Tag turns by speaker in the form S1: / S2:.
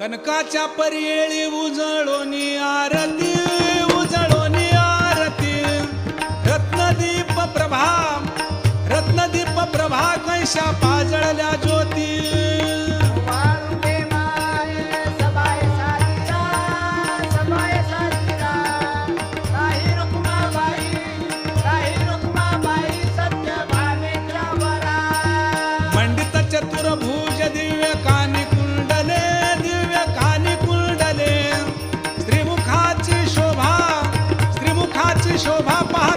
S1: कनकाच्या पर्येळी उजळोनी आरती उजळोनी आरती. रत्नदीप प्रभा रत्नदीप प्रभा कैशा पाजळल्या ज्योती. मंडित चतुर्भू Papa.